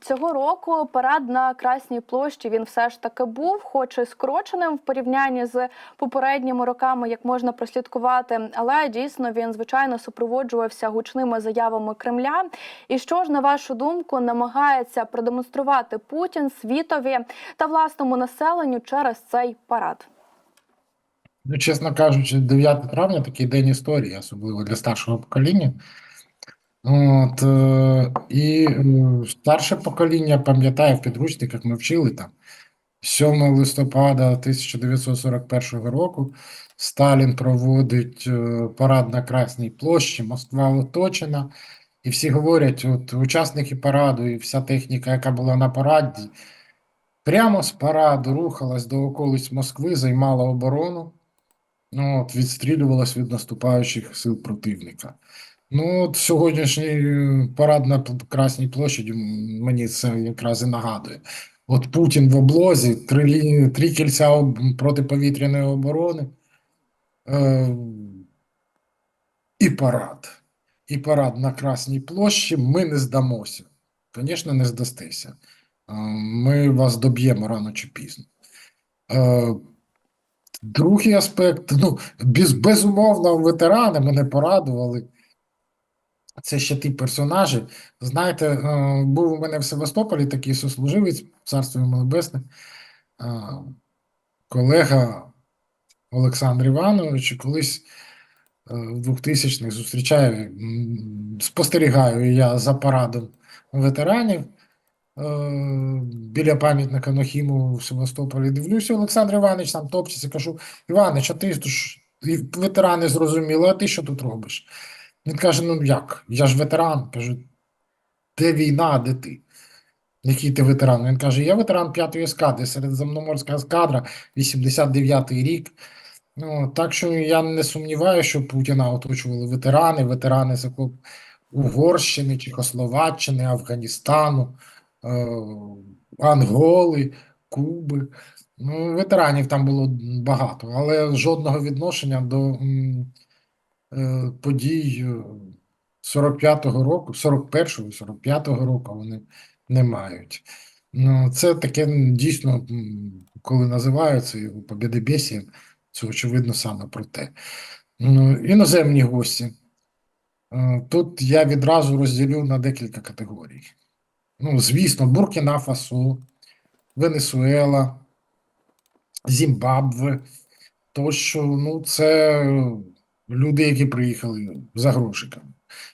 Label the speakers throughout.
Speaker 1: цього року парад на Красній площі він все ж таки був, хоч і скороченим в порівнянні з попередніми роками, як можна прослідкувати, але дійсно він звичайно супроводжувався гучними заявами Кремля. І що ж на вашу думку намагається продемонструвати Путін світові та власному населенню через цей парад?
Speaker 2: Ну, чесно кажучи, 9 травня такий день історії, особливо для старшого покоління. От, е, і е, старше покоління пам'ятає в підручниках, ми вчили там 7 листопада 1941 року Сталін проводить е, парад на Красній площі, Москва оточена, і всі говорять, от учасники параду і вся техніка, яка була на параді, прямо з параду рухалась до околиць Москви, займала оборону. Ну, от, відстрілювалась від наступаючих сил противника. Ну, от сьогоднішній е, парад на Красній площаді м, мені це якраз і нагадує. От Путін в облозі, три, три кільця протиповітряної оборони е, і парад. І парад на Красній площі. Ми не здамося. Звісно, не здастеся. Е, Ми вас доб'ємо рано чи пізно. Е, Другий аспект, ну, без, безумовно, ветерани мене порадували. Це ще ті персонажі. Знаєте, е, був у мене в Севастополі такий сослуживець, царство йому небесне, е, колега Олександр Іванович, колись е, в 2000-х зустрічаю, спостерігаю я за парадом ветеранів. Біля пам'ятника Нохіму в Севастополі дивлюся, Олександр Іванович там топчеться, кажу, Іванович, а ти ж ветерани зрозуміли, а ти що тут робиш? Він каже: Ну як? Я ж ветеран. Кажу, де війна, де ти? Який ти ветеран? Він каже: Я ветеран 5-ї ескадри, середземноморська ескадра, 89-й рік. Ну, так що я не сумніваюся, що Путіна оточували ветерани, ветерани з Угорщини, Чехословаччини, Афганістану, е, Анголи, Куби. Ну, ветеранів там було багато, але жодного відношення до подій е, 45-го року, 41-го, 45-го року вони не мають. Ну, це таке дійсно, коли називаються його побєдобєсієм, це очевидно саме про те. Ну, іноземні гості. Е, Тут я відразу розділю на декілька категорій. Ну, звісно, Буркіна Фасо, Венесуела, Зімбабве, тощо, ну, це люди, які приїхали за грошиками.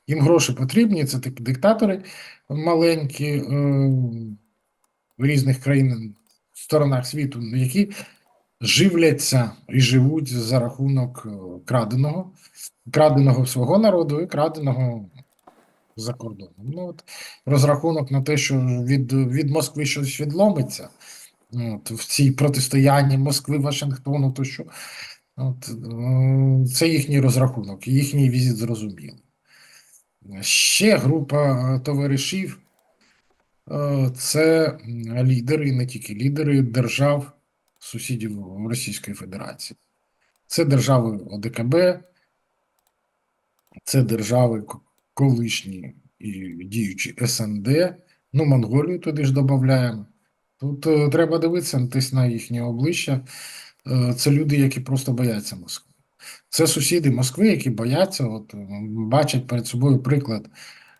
Speaker 2: Їм гроші потрібні, це такі диктатори маленькі е, в різних країн, сторонах світу, які живляться і живуть за рахунок е, краденого, краденого свого народу і краденого за кордоном. Ну, от, розрахунок на те, що від, від Москви щось відломиться. От, в цій протистоянні Москви, Вашингтону, то що от, е, це їхній розрахунок, їхній візит зрозумілий. Ще група е, товаришів е, це лідери, не тільки лідери держав, сусідів Російської Федерації. Це держави ОДКБ, це держави колишні і діючі СНД, ну, Монголію туди ж додаємо. Тут е, треба дивитися на їхнє обличчя. Е, Це люди, які просто бояться Москви. Це сусіди Москви, які бояться, от, бачать перед собою приклад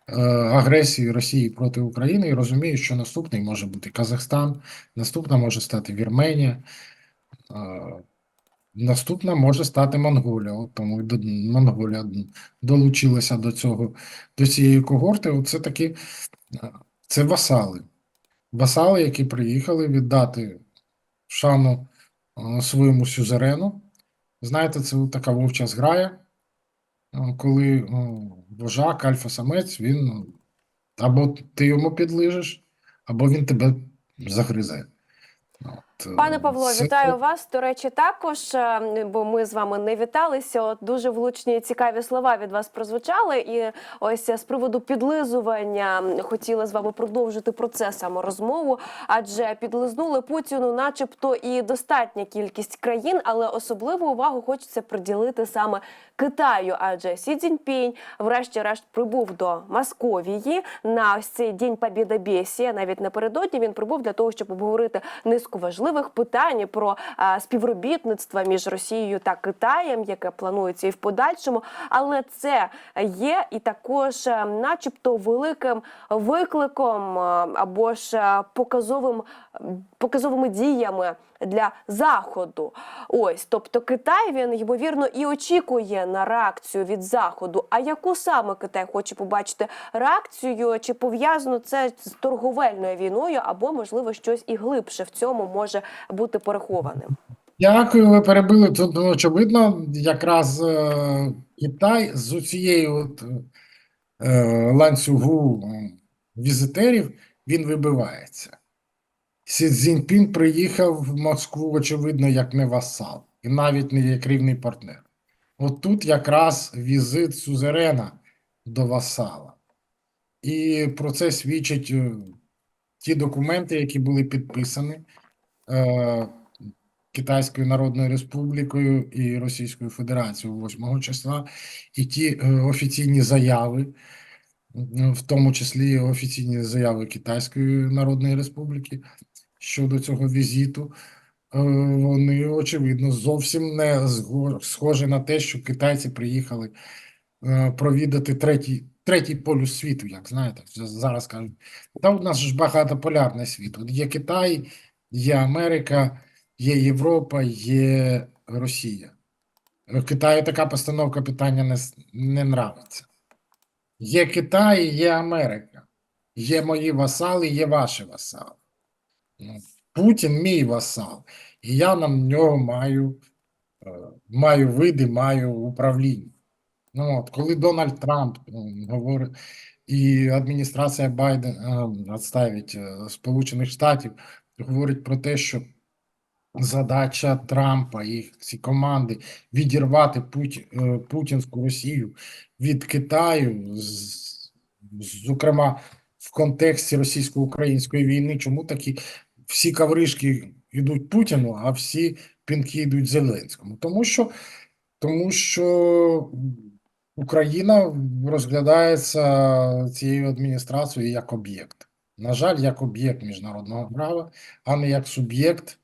Speaker 2: е, агресії Росії проти України і розуміють, що наступний може бути Казахстан, наступна може стати Вірменія, е, наступна може стати Монголія. От тому Монголія долучилася до цього, до цієї когорти. От Це такі е, це васали. Васали, які приїхали віддати шану своєму сюзерену. Знаєте, це така вовча зграя, е, коли е, вожак, альфа-самець, він е, або ти йому підлижиш, або він тебе загризе. Е,
Speaker 3: Пане Павло,
Speaker 2: це-
Speaker 3: вітаю вас. До речі, також, е, бо ми з вами не віталися. От дуже влучні і цікаві слова від вас прозвучали. І ось з приводу підлизування хотіла з вами продовжити про це саме розмову, адже підлизнули Путіну, начебто, і достатня кількість країн, але особливу увагу хочеться приділити саме Китаю, адже Сі Цзіньпінь, врешті-решт, прибув до Московії на ось цей день Побєдобєсія. Навіть напередодні він прибув для того, щоб обговорити низку важливих питань про співробітництво між Росією та Китаєм, яке планується і в подальшому. Але це є і також, е, начебто, великим викликом е, або ж е, показовим показовими діями для заходу. Ось, тобто Китай він ймовірно і очікує на реакцію від заходу. А яку саме Китай хоче побачити реакцію? Чи пов'язано це з торговельною війною, або можливо щось і глибше в цьому може бути перехованим?
Speaker 2: Дякую, ви перебили. Тут ну, очевидно, якраз е, Китай з от, е, ланцюгу візитерів він вибивається. Сі Цзіньпін приїхав в Москву, очевидно, як не васал, і навіть не як рівний партнер. От тут якраз візит сюзерена до васала. І про це свідчать е, ті документи, які були підписані. Е, Китайською Народною Республікою і Російською Федерацією 8 числа, і ті е, офіційні заяви, в тому числі офіційні заяви Китайської Народної Республіки щодо цього візиту, е, вони, очевидно, зовсім не схожі на те, що китайці приїхали е, провідати третій, третій полюс світу, як знаєте, зараз кажуть. Та у нас ж багатополярний світ. От є Китай, є Америка, є Європа, є Росія. Китаю така постановка питання не, не нравиться. Є Китай, є Америка. Є мої васали, є ваші васали. Ну, Путін мій васал, і я на нього маю, е, маю види, маю управління. Ну, от, коли Дональд Трамп м, говорить, і адміністрація Байдена відставить е, Сполучених Штатів, говорить про те, що задача Трампа і ці команди відірвати Путі, е, путінську Росію від Китаю, з- зокрема в контексті російсько-української війни, чому такі всі кавришки йдуть Путіну, а всі пінки йдуть Зеленському? Тому що, тому що Україна розглядається цією адміністрацією як об'єкт. На жаль, як об'єкт міжнародного права, а не як суб'єкт,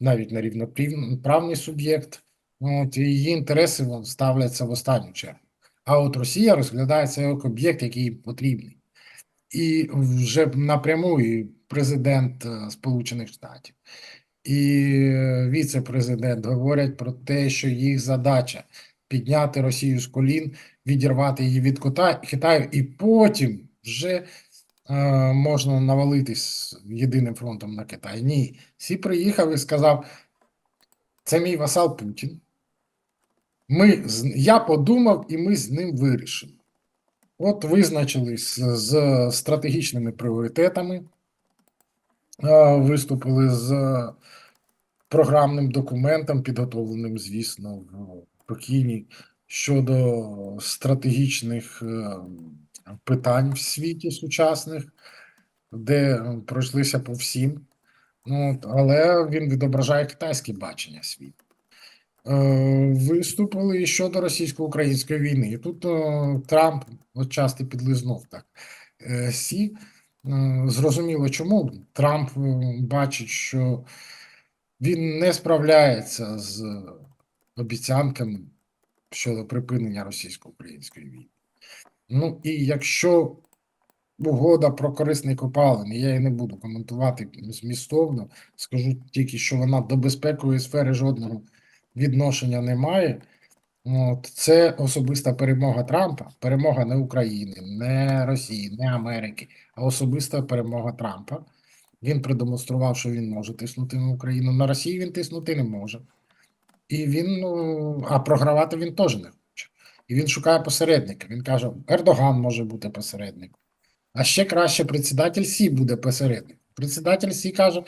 Speaker 2: навіть на рівноправний суб'єкт. От, її інтереси ставляться в останню чергу. А от Росія розглядається як об'єкт, який потрібний. І вже напряму і президент е, Сполучених Штатів і е, віце-президент говорять про те, що їх задача підняти Росію з колін, відірвати її від Китаю, і потім вже е, можна навалитись єдиним фронтом на Китай. Ні, Сі приїхав і сказав: це мій васал Путін. Ми, я подумав, і ми з ним вирішимо. От визначились з стратегічними пріоритетами, виступили з програмним документом, підготовленим, звісно, в Пекіні щодо стратегічних е, питань в світі сучасних, де е, пройшлися по всім. Ну, але він відображає китайське бачення світу. Е, Виступили щодо російсько-української війни. І тут е, Трамп от часто підлизнув так. Е, Сі е, зрозуміло, чому Трамп е, бачить, що він не справляється з обіцянками щодо припинення російсько-української війни. Ну і якщо угода про корисні копалини, я її не буду коментувати змістовно, скажу тільки, що вона до безпекової сфери жодного відношення не має. От, це особиста перемога Трампа, перемога не України, не Росії, не Америки, а особиста перемога Трампа. Він продемонстрував, що він може тиснути на Україну. На Росію він тиснути не може. І він, ну, а програвати він теж не хоче. І він шукає посередника. Він каже: Ердоган може бути посередником. А ще краще председатель Сі буде посередником. Председатель Сі каже: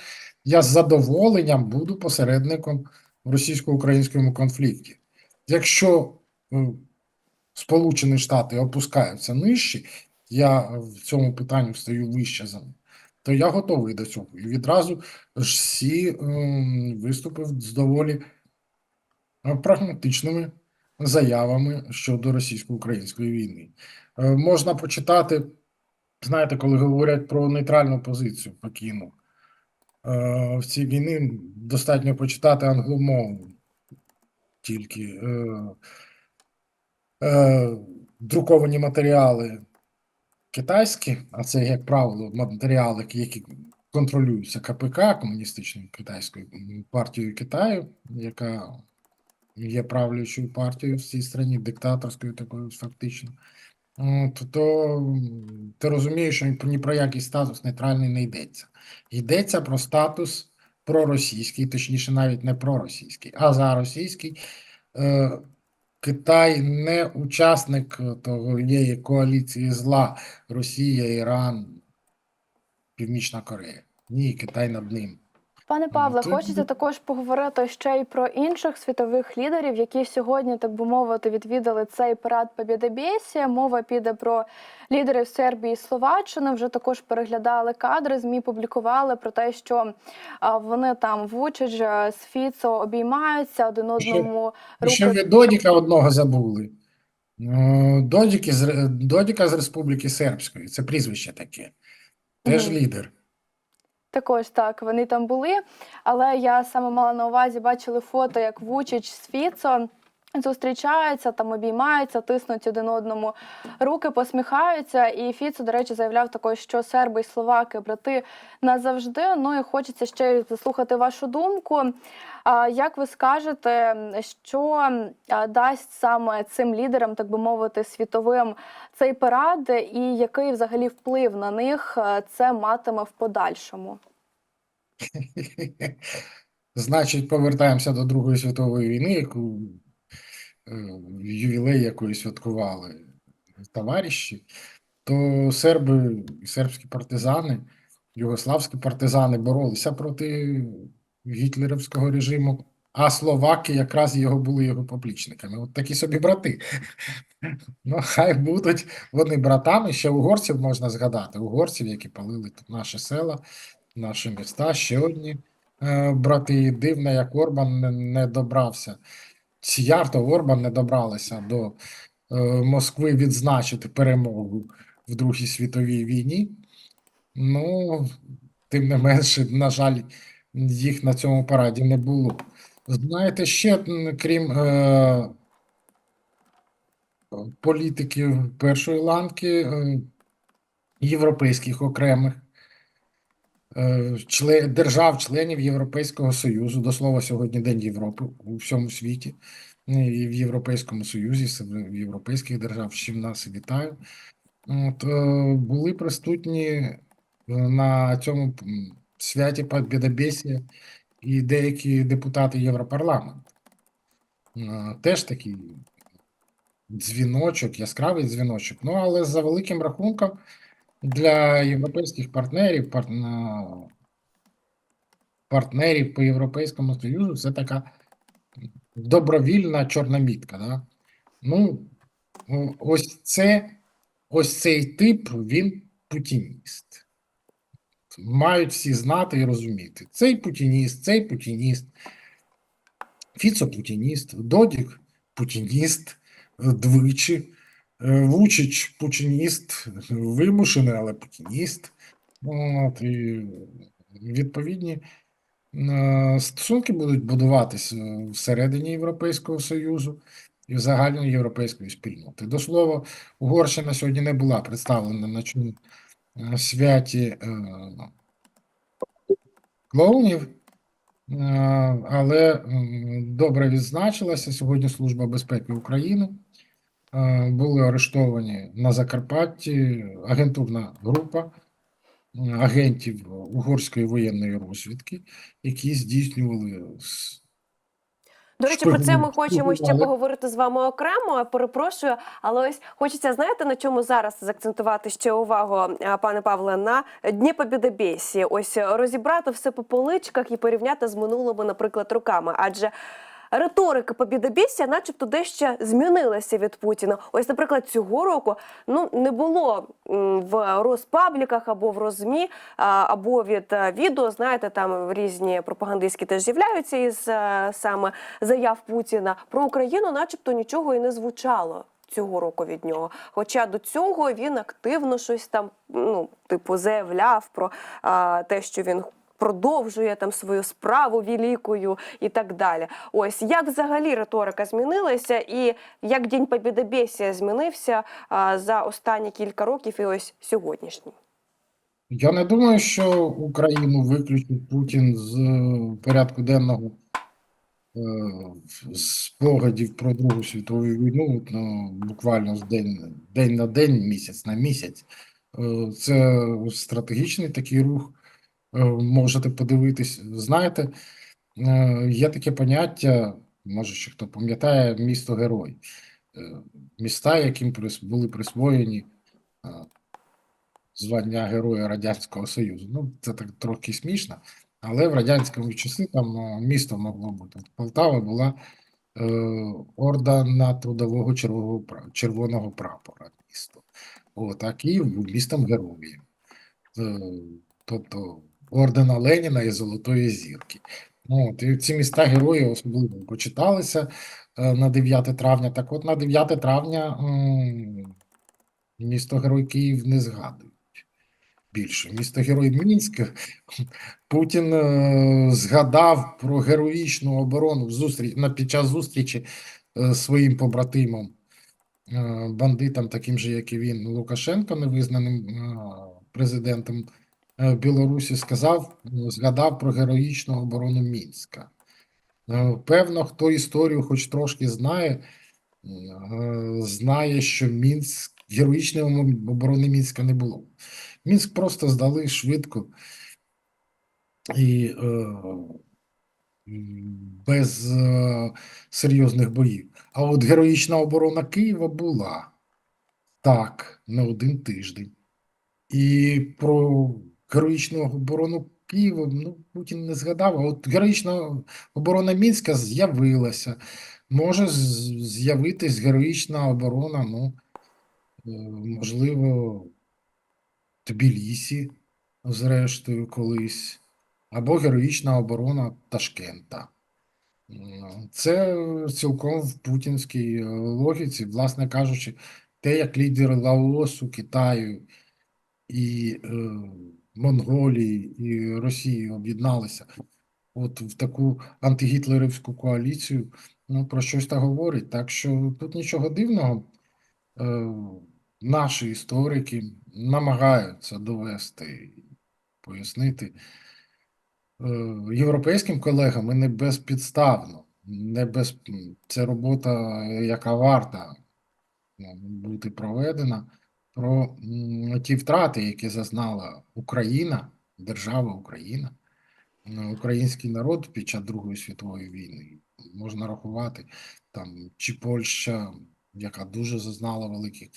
Speaker 2: я з задоволенням буду посередником в російсько-українському конфлікті. Якщо Сполучені Штати опускаються нижче, я в цьому питанні стою вище за них, то я готовий до цього. І відразу ж всі виступив з доволі е, прагматичними заявами щодо російсько-української війни. Е, Можна почитати, знаєте, коли говорять про нейтральну позицію по кіну. Е, В цій війні достатньо почитати англомову тільки. Е, е, Друковані матеріали китайські, а це, як правило, матеріали, які контролюються КПК, Комуністичною Китайською партією Китаю, яка є правлячою партією в цій країні, диктаторською такою фактично. От, то ти розумієш, що ні про який статус нейтральний не йдеться. Йдеться про статус проросійський, точніше, навіть не проросійський, а заросійський. Е, Китай не учасник тієї коаліції зла Росія, Іран, Північна Корея. Ні, Китай над ним.
Speaker 1: Пане Павле,
Speaker 2: тут-
Speaker 1: хочеться також поговорити ще й про інших світових лідерів, які сьогодні, так би мовити, відвідали цей парад Побєдобєсі. Мова піде про лідерів Сербії і Словаччини. Вже також переглядали кадри. Змі публікували про те, що вони там Вучич з Фіцо обіймаються один одному
Speaker 2: І ще ви Додіка одного забули. Е, Додік із, Додіка з Республіки Сербської. Це прізвище таке. Теж
Speaker 1: Мгм.
Speaker 2: лідер.
Speaker 1: Також так, вони там були. Але я саме мала на увазі, бачили фото, як Вучич з Фіцо зустрічаються, там обіймаються, тиснуть один одному руки, посміхаються. І Фіцо, до речі, заявляв також, що серби і словаки брати назавжди. Ну і хочеться ще заслухати вашу думку. Як ви скажете, що дасть саме цим лідерам, так би мовити, світовим цей парад, і який взагалі вплив на них це матиме в подальшому?
Speaker 2: Значить, повертаємося до Другої світової війни, яку ювілей якої святкували товариші, то серби і сербські партизани, югославські партизани боролися проти гітлерівського режиму, а словаки якраз його були його поплічниками. От такі собі брати. Ну, хай будуть вони братами. Ще угорців можна згадати. Угорців, які палили тут наші села, наші міста, ще одні е, брати. Дивно, як Орбан не добрався. Сіярто Орбан не добралися до е, Москви відзначити перемогу в Другій світовій війні. Ну, тим не менше, на жаль, їх на цьому параді не було. Знаєте, ще крім е, політиків першої ланки, е, європейських окремих держав-членів Європейського Союзу. До слова, сьогодні День Європи у всьому світі, ну, і в Європейському Союзі, в європейських держав, з чим нас і вітаю. От, е, були присутні е, на цьому святі Побєдобєсія і деякі депутати Європарламенту. Е, Теж такий дзвіночок, яскравий дзвіночок. Ну, але за великим рахунком для європейських партнерів, партнерів по Європейському Союзу, це така добровільна чорна мітка. Да? Ну, ось це, ось цей тип, він путініст. Мають всі знати і розуміти. Цей путініст, цей путініст, Фіцо путініст, Додік путініст, двічі, е, Вучич путініст, вимушений, але путініст. От, і відповідні е, стосунки будуть будуватися всередині Європейського Союзу і в загальної європейської спільноти. До слова, Угорщина сьогодні не була представлена на цьому е, святі е, клоунів, е, але добре відзначилася сьогодні Служба безпеки України. Е, Були арештовані на Закарпатті агентурна група е, агентів угорської воєнної розвідки, які здійснювали
Speaker 3: До речі, про це ми хочемо ще поговорити з вами окремо. Перепрошую, але ось хочеться знаєте на чому зараз закцентувати ще увагу, пане Павле, на Дні Побєдобєсі. Ось розібрати все по поличках і порівняти з минулими, наприклад, роками. Адже риторика Побєдобєсія начебто дещо змінилася від Путіна. Ось, наприклад, цього року ну не було в розпабліках або в розмі, або від е, відео. Знаєте, там різні пропагандистські теж з'являються із е, саме заяв Путіна про Україну, начебто нічого і не звучало. Цього року від нього. Хоча до цього він активно щось там, ну, типу, заявляв про а, те, що він продовжує там свою справу великою і так далі. Ось як взагалі риторика змінилася, і як День Побєдобєсія змінився а, за останні кілька років, і ось сьогоднішній.
Speaker 2: Я не думаю, що Україну виключить Путін з е, порядку денного е, спогадів про Другу світову війну, ну, буквально з день, день на день, місяць на місяць. Е, Це стратегічний такий рух. Е, Можете подивитись. Знаєте, е, є таке поняття, може ще хто пам'ятає, місто герой. Е, Міста, яким були присвоєні звання Героя Радянського Союзу. Ну, це так трохи смішно, але в радянському часи там місто могло бути. Полтава була е, ордена трудового червоного, червоного прапора місто. От, а Київ містом героїв. Тобто ордена Леніна і Золотої зірки. Ну, от, і ці міста герої особливо почиталися е, на 9 травня. Так от на 9 травня місто Герой Київ не згадують більше. Місто Герой Мінськ Путін е, згадав про героїчну оборону в зустріч, на, під час зустрічі е, своїм побратимом, бандитам, таким же, як і він, Лукашенко, невизнаним президентом е, Білорусі, сказав, е, згадав про героїчну оборону Мінська. Е, Певно, хто історію хоч трошки знає, знає, що Мінськ, героїчної оборони Мінська не було. Мінськ просто здали швидко і без серйозних боїв. А от героїчна оборона Києва була так, на один тиждень. І про героїчну оборону Києва ну, Путін не згадав. А от героїчна оборона Мінська з'явилася. Може з'явитись героїчна оборона, ну, е, можливо, Тбілісі, зрештою, колись, або героїчна оборона Ташкента. Це цілком в путінській е, логіці, власне кажучи, те, як лідери Лаосу, Китаю і е, Монголії і Росії об'єдналися от в таку антигітлерівську коаліцію, ну, про щось та говорить. Так що тут нічого дивного. Е, наші історики намагаються довести, пояснити е, європейським колегам і не безпідставно, не без це робота, яка варта ну, бути проведена про ті втрати, які зазнала Україна, держава Україна, ну, український народ під час Другої світової війни. Можна рахувати там чи Польща, яка дуже зазнала великих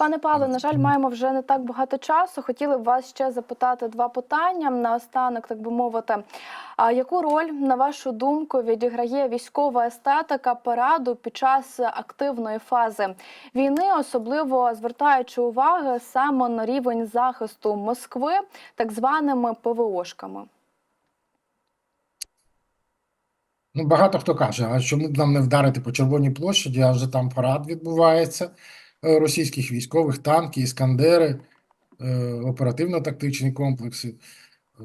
Speaker 1: Пане Павле, на жаль, маємо вже не так багато часу. Хотіли б вас ще запитати два питання наостанок, так би мовити. А яку роль, на вашу думку, відіграє військова естетика параду під час активної фази війни, особливо звертаючи уваги саме на рівень захисту Москви так званими ПВОшками?
Speaker 2: Ну, багато хто каже, а чому б нам не вдарити по Червоній площаді, а вже там парад відбувається російських військових, танки, іскандери, е, оперативно-тактичні комплекси. Е,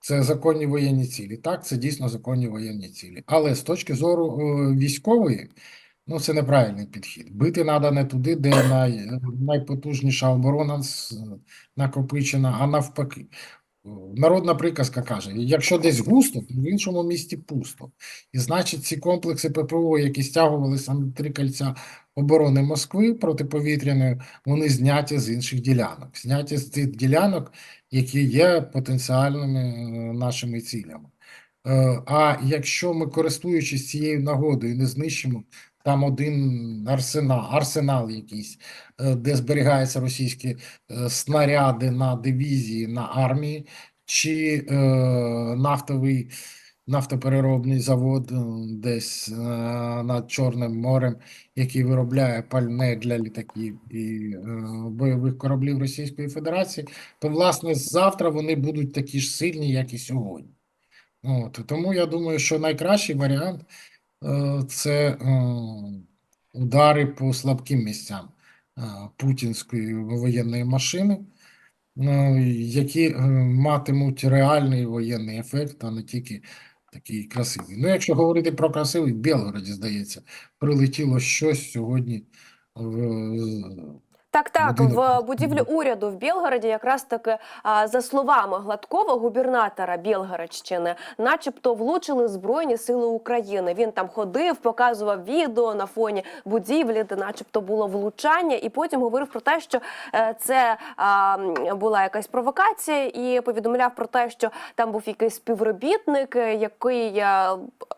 Speaker 2: Це законні воєнні цілі. Так, це дійсно законні воєнні цілі. Але з точки зору е, військової, ну це неправильний підхід. Бити треба не туди, де най, найпотужніша оборона накопичена, а навпаки. Е, Народна приказка каже: якщо десь густо, то в іншому місті пусто. І значить, ці комплекси ППО, які стягувалися на три кільця оборони Москви протиповітряної, вони зняті з інших ділянок, зняті з тих ділянок, які є потенціальними е, нашими цілями. Е, А якщо ми, користуючись цією нагодою, не знищимо там один арсенал, арсенал якийсь, е, де зберігаються російські снаряди на дивізії, на армії, чи нафтовий нафтопереробний завод е, десь е, над Чорним морем, який виробляє пальне для літаків і е, бойових кораблів Російської Федерації, то власне завтра вони будуть такі ж сильні, як і сьогодні. От, тому я думаю, що найкращий варіант це удари по слабким місцям путінської воєнної машини, які матимуть реальний воєнний ефект, а не тільки такий красивий. Ну, якщо говорити про красивий, в Білгороді, здається, прилетіло щось сьогодні в
Speaker 3: Так, так, в будівлі уряду в Білгороді, якраз таки за словами Гладкова, губернатора Білгородщини, начебто влучили збройні сили України. Він там ходив, показував відео на фоні будівлі, де, начебто, було влучання, і потім говорив про те, що е, це була якась провокація, і повідомляв про те, що там був якийсь співробітник, який е,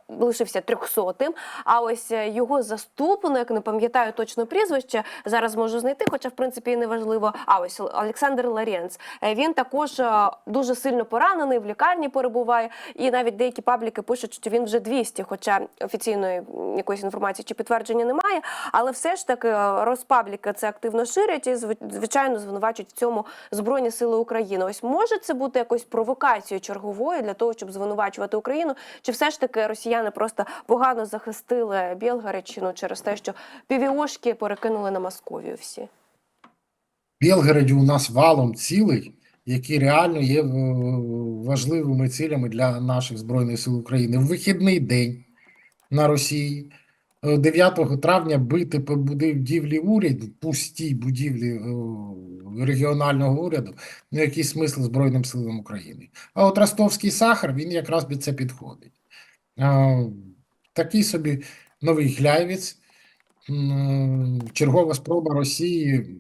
Speaker 3: лишився трьохсотим. А ось е, його заступник, не пам'ятаю точно прізвище, зараз можу знайти, хоча в принципі і не важливо. А ось Олександр Ларіенц. Е, Він також е, дуже сильно поранений, в лікарні перебуває. І навіть деякі пабліки пишуть, що він вже 200, хоча офіційної якоїсь інформації чи підтвердження немає. Але все ж таки розпабліки це активно ширять і звичайно звинувачують в цьому Збройні Сили України. Ось може це бути якоюсь провокацією черговою для того, щоб звинувачувати Україну, чи все ж таки росіяни просто погано захистили Білгородщину через те, що півіошки перекинули на Московію всі.
Speaker 2: Білгороді у нас валом цілий, які реально є е, важливими цілями для наших Збройних сил України. В вихідний день на Росії е, 9 травня бити по будівлі уряду, пустій будівлі е, регіонального уряду, ну який смисл Збройним силам України. А от ростовський сахар, він якраз під це підходить. Такий собі новий Гляйвіць, чергова спроба Росії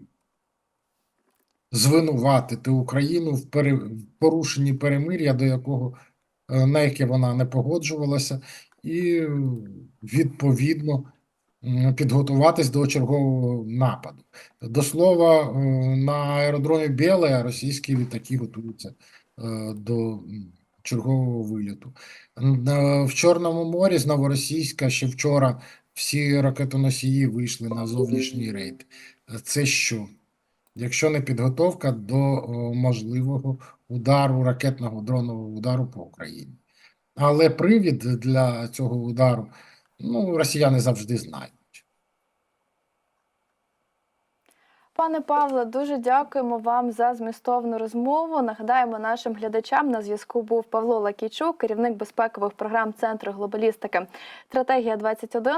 Speaker 2: звинуватити Україну в порушенні перемир'я, до якого е, на яке вона не погоджувалася, і відповідно підготуватись до чергового нападу. До слова, е, на аеродромі Біле російські літаки готуються е, до чергового виліту. В Чорному морі з Новоросійська ще вчора всі ракетоносії вийшли на зовнішній рейд. Це що? Якщо не підготовка до можливого удару, ракетного дронового удару по Україні. Але привід для цього удару, ну, росіяни завжди знають.
Speaker 1: Пане Павле, дуже дякуємо вам за змістовну розмову. Нагадаємо нашим глядачам на зв'язку був Павло Лакійчук, керівник безпекових програм Центру глобалістики. Стратегія 21